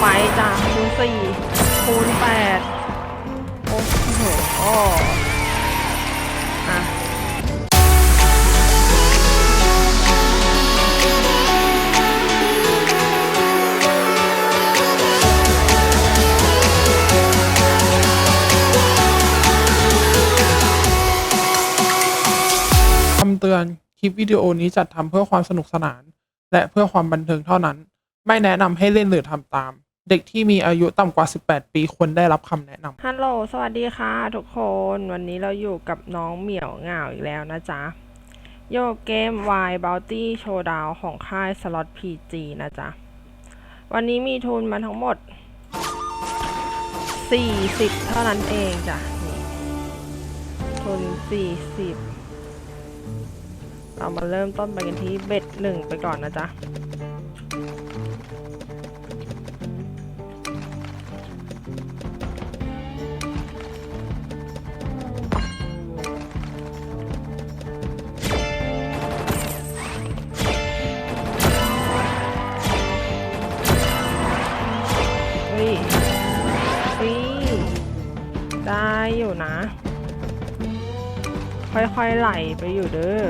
ไปจ้ะคูณสี่คูณแปดโอ้โหอะคำเตือน คลิปวิดีโอนี้จัดทำเพื่อความสนุกสนาน และเพื่อความบันเทิงเท่านั้น ไม่แนะนำให้เล่นหรือทำตาม เด็กที่มีอายุต่ำกว่า 18 ปีควรได้รับคำแนะนำฮัลโหล สวัสดีค่ะ ทุกคน วันนี้เราอยู่กับน้องเหมียวเหงาอีกแล้วนะจ๊ะ โยกเกม Y Bounty Showdown ของค่าย Slot PG นะจ๊ะ วันนี้มีทุนมาทั้งหมด 40 เท่านั้นเองจ้ะ นี่ทุน 40 เรามาเริ่มต้นไปกันที่เบ็ดหนึ่งไปก่อนนะจ๊ะ ค่อยๆไหลไปอยู่เด้อ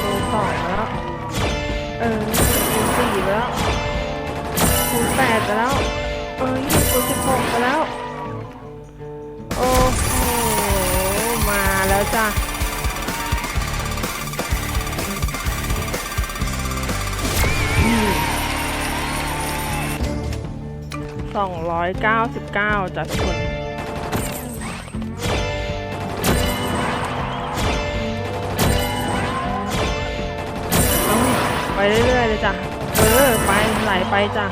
คูสองแล้ว เออคูสี่แล้วคูแปดไปแล้ว เออยคูสิบหกไปแล้ว โอ้โห มาแล้วจ้ะ สองร้อยเก้าสิบเก้าจ้ะทุกคนไปเรื่อยๆเลยจ้ะ เออ ไป ไหลไปจ้ะ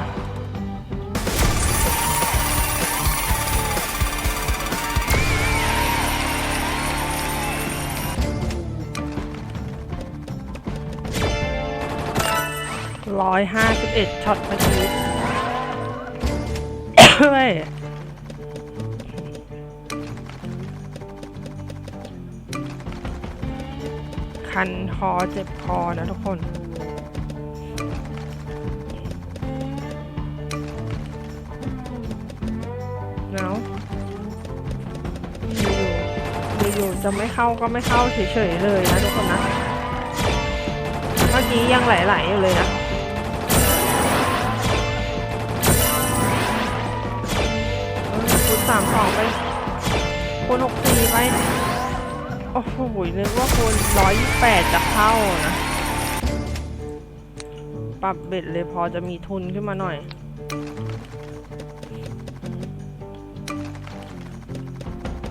ร้อยห้าสิบเอ็ดช็อตเมื่อกี้ คันคอเจ็บคอนะทุกคนเนาอยู่อยู่จะไม่เข้าก็ไม่เข้าเฉยๆเลยนะทุกคนนะ เมื่อกี้ยังไหลๆอยู่เลยนะคูณสามสองไปคูณหกสี่ไป โอ้โหนึกว่าคูณร้อยแปดจะเข้านะ ปรับเบ็ดเลยพอจะมีทุนขึ้นมาหน่อย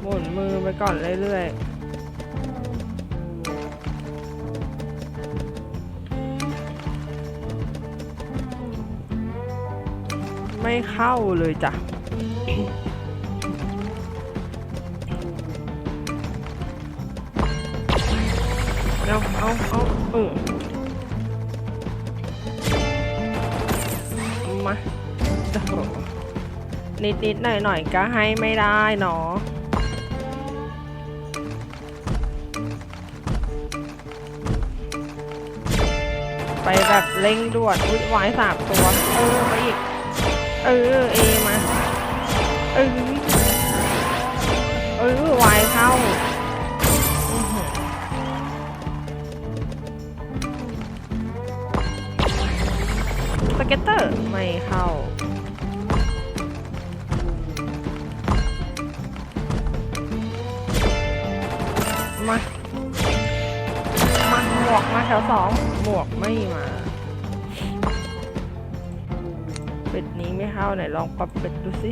หมุนมือไปก่อนเรื่อยๆไม่เข้าเลยจ้ะ เอาเอาเอาเออมาโอ้โหนิดนิดหน่อยหน่อยๆก็ให้ไม่ได้เนาะไปแบบเร่งด่วนอุ้ยวายสามตัว เออไปอีก เออเอมา เออ เออวายเข้า เก็ตเตอร์ ไม่เข้า มา มาหมวกมาแถวสองหมวกไม่มาเป็ดนี้ไม่เข้าไหนลองปรับเป็ดดูสิ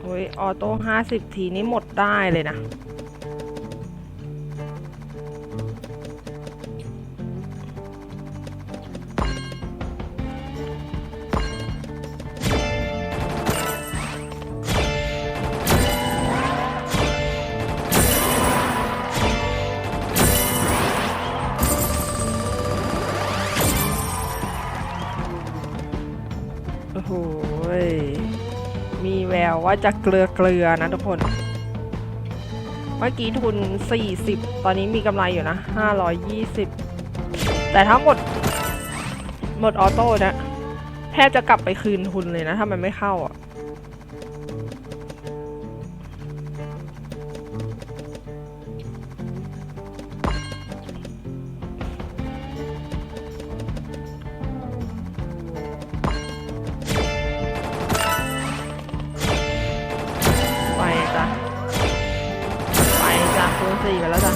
โอ้ยออโต้ห้าสิบทีนี้หมดได้เลยนะ ว่าจะเกลือเกลือนะทุกคน เมื่อกี้ทุน 40 ตอนนี้มีกำไรอยู่นะ 520 แต่ถ้าหมด หมดออโต้นะ แทบจะกลับไปคืนทุนเลยนะ ถ้ามันไม่เข้าอะ สี่ไปแล้วจ้ะ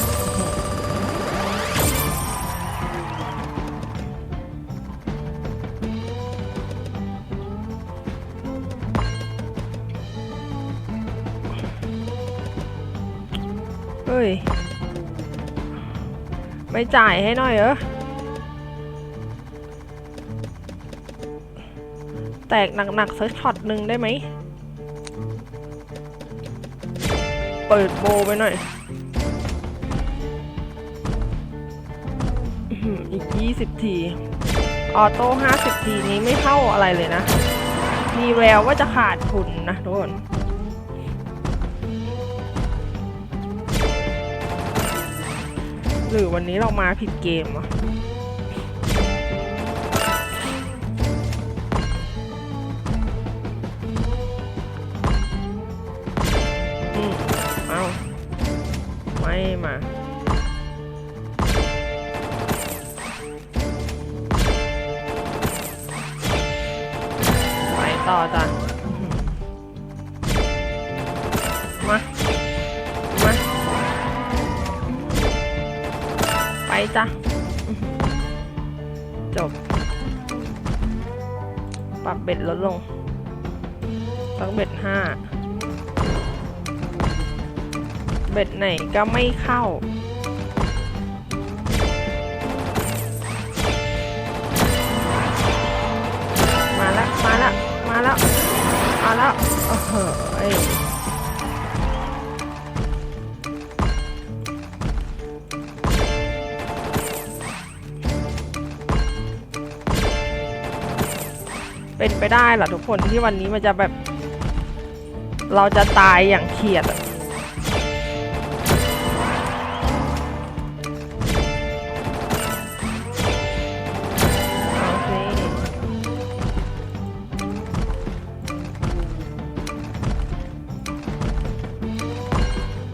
เฮ้ย ไม่จ่ายให้หน่อยเหรอ แตกหนักๆสักช็อตหนึ่งได้ไหม เปิดโบไปหน่อย 20 ที ออโต้ 50 ทีนี้ไม่เข้าอะไรเลยนะ มีแววว่าจะขาดทุนนะทุกคนหรือวันนี้เรามาผิดเกมอะ ปรับเบ็ดลดลงตั้งเบ็ดห้าเบ็ดไหนก็ไม่เข้า มาแล้วมาแล้วมาแล้วมาแล้วโอ้โห เป็นไปได้หรอทุกคนที่วันนี้มันจะแบบ เราจะตายอย่างเฉียด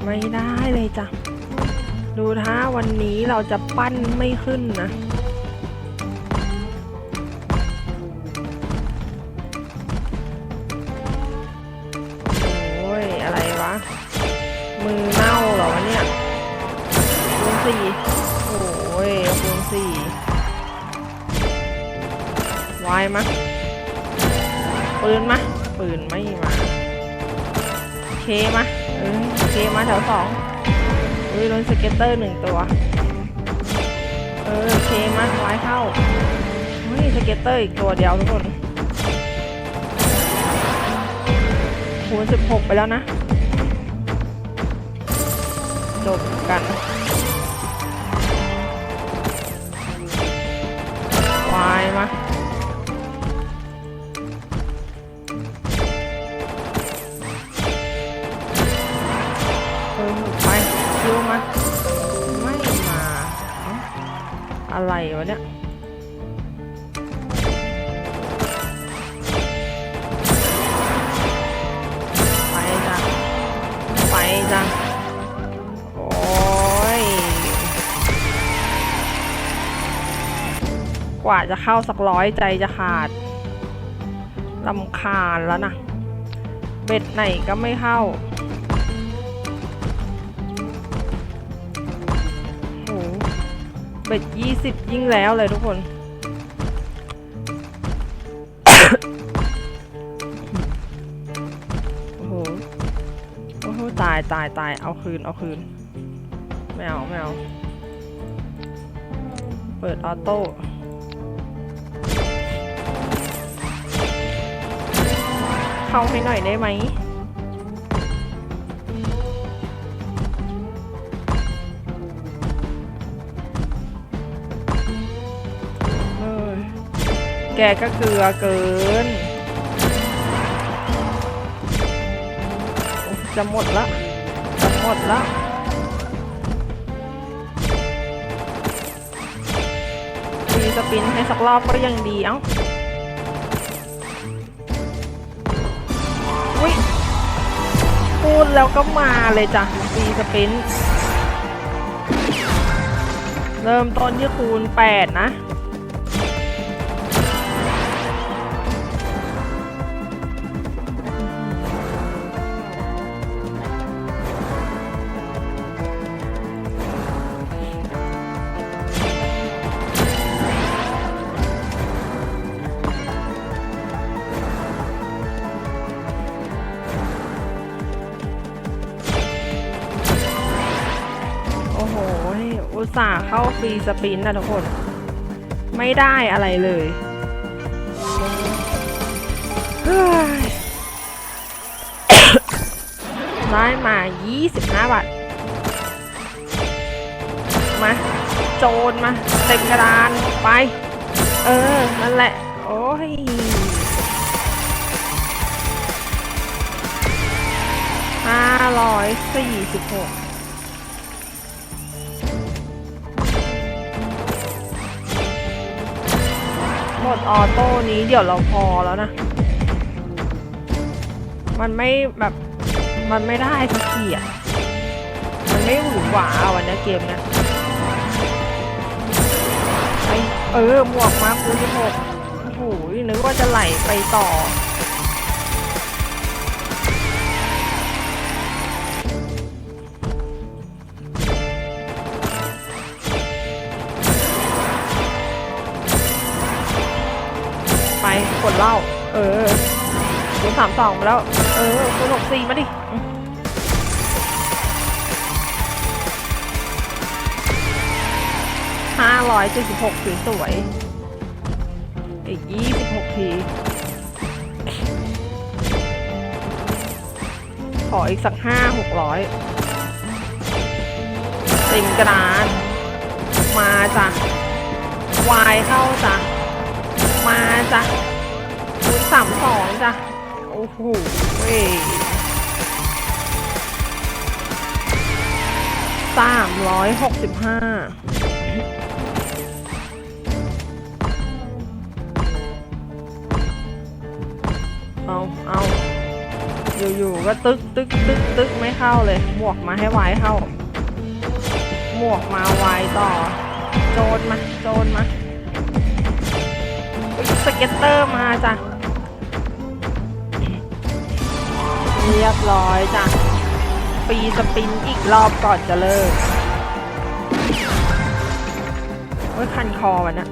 ไม่ได้เลยจ้ะ ดูถ้าวันนี้เราจะปั้นไม่ขึ้นนะ มือเน่าเหรอวะเนี่ยคูณสี่โอ้ยคูณสี่วายมะปืนมะปืนไม่มาเคมะเออเคมาแถวสองเอ้ยโดนสเก็ตเตอร์หนึ่งตัวเออเคมาวายเข้าเฮ้ยสเก็ตเตอร์อีกตัวเดียวทุกคนคูณสิบหกไปแล้วนะ จบกันวายมาเออไปคิวมา ไม่มาเอ้าอะไรวะเนี่ย กว่าจะเข้าสักร้อยใจจะขาดลำคาญแล้วนะ เบ็ดไหนก็ไม่เข้าโหเบ็ดยี่สิบยิ่งแล้วเลยทุกคนโอ้โหโอ้โหตายตายตายเอาคืนเอาคืนไม่เอาไม่เอาเปิดออโต้ เข้าให้หน่อยได้ไหมเอ้ยแกก็เกลือเกิน จะหมดละ จะหมดละสปินให้สักรอบก็ยังดีเอ้า พูดแล้วก็มาเลยจ้ะฟรีสปินเริ่มต้นที่คูณ 8 นะ ส่าห์เข้าฟรีสปินนะทุกคน ไม่ได้อะไรเลยเฮ้ยได้มา 25 บาท มา โจรมา เต็มกระดาน ไป เออ นั่นแหละ โอ้ย ห้าร้อยสี่สิบหก หมดออโต้นี้เดี๋ยวเราพอแล้วนะ มันไม่แบบมันไม่ได้สักทีอะ มันไม่หวือหวาวันนี้เกมเนี้ยไอเออหมวกมาคูสิบหกโอ้โหนึกว่าจะไหลไปต่อ กดเล้าเออคูณสามสองแล้ว เออคูณหกสี่มาดิห้าร้อยเจ็ดสิบหกสวยๆอีกยี่สิบหกที ขออีกสักห้าหกร้อยเต็มกระดานมาจ้ะวายเข้าจ้ะมาจ้ะ คูณสามสองจ้ะ โอ้โหเว้ยสามร้อยหกสิบห้าเอาเอาอยู่ๆก็ตึกตึกตึกตึกไม่เข้าเลย หมวกมาให้ไวเข้า หมวกมาไวต่อ โจนมา โจนมา สเก็ตเตอร์มาจ้ะ เรียบร้อยจ้ะปีสปินอีกรอบก่อนจะเลิกเมื่อคันคอวันนะ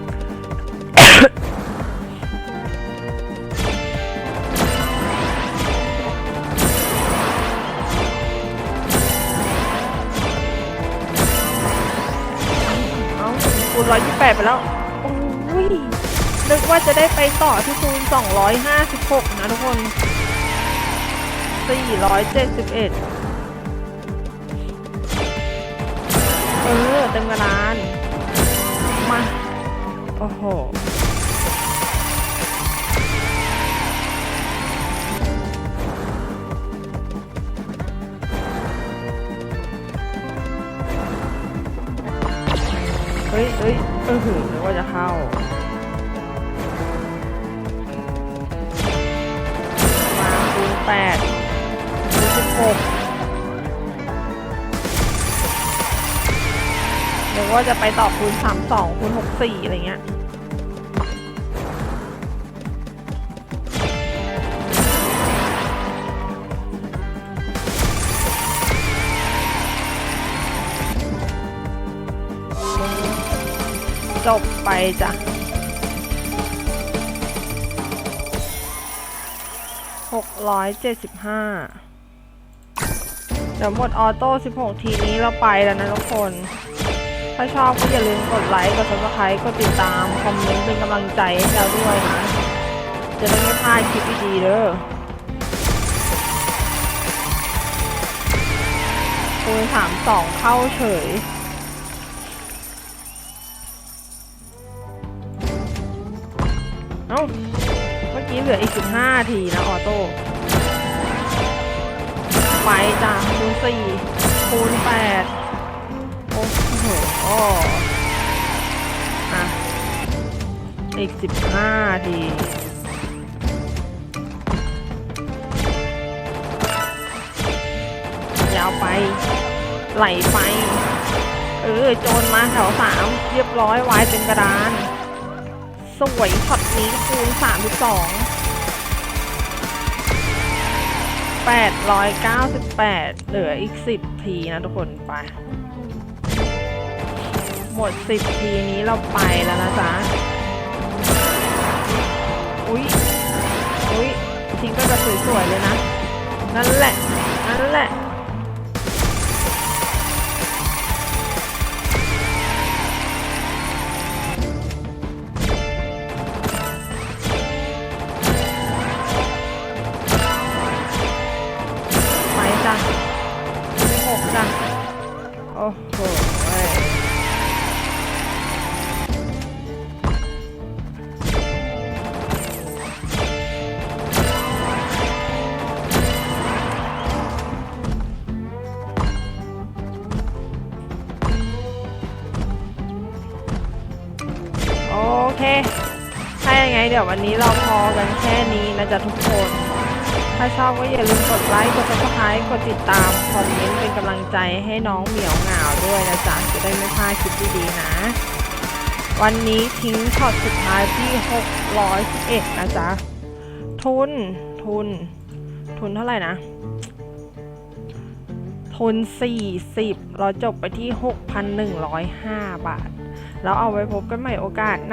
เอาคูณร้อยยี่แปดไปแล้ว โอ้ยนึกว่าจะได้ไปต่อที่คูณ256นะทุกคน 471เออเต็มกระดาน มา โอ้โหเฮ้ยเฮ้ยเออหือนึกว่าจะเข้า มาคูณแปด หกหรือว่าจะไปต่อคูณสามสองคูณหกสี่อะไรเงี้ยจบไปจ้ะหกร้อยเจ็ดสิบห้า ดี๋ยวหมดออโต้ 16 ทีนี้เราไปแล้วนะทุกคน ถ้าชอบก็อย่าลืมกดไลค์ กด subscribe กดติดตาม คอมเมนต์เป็นกำลังใจให้เราด้วยนะ จะได้ไม่พลาดคลิปดีๆเด้อคูณสามสองเข้าเฉยเอ้า เมื่อกี้เหลืออีก 15 ทีนะออโต้ ไปจ้ะคูณสี่คูณแปดโอ้โหอะอีกสิบห้าทียาวไป ไหลไป เออ โจรมาแถวสามเรียบร้อยวายเป็นกระดาน สวยช็อตนี้คูณสามสิบสอง แปดร้อยเก้าสิบแปดเหลืออีกสิบทีนะทุกคนไป หมดสิบทีนี้เราไปแล้วนะจ๊ะ อุ๊ย อุ๊ย ทิ้งก็จะสวยๆเลยนะ นั่นแหละ นั่นแหละ เค ถ้ายังไงเดี๋ยววันนี้เราพอกันแค่นี้นะจ๊ะทุกคน ถ้าชอบก็อย่าลืมกดไลค์ กด subscribe กดติดตาม คอมเมนต์เป็นกำลังใจให้น้องเหมียวเหงาด้วยนะจ๊ะ จะได้ไม่พลาดคลิปดีๆนะ วันนี้ทิ้งช็อตสุดท้ายที่ 611 นะจ๊ะ ทุน ทุน ทุนเท่าไหร่นะทุน40 เราจบไปที่ 6,105 บาท แล้วเอาไว้พบกันใหม่โอกาสหน้า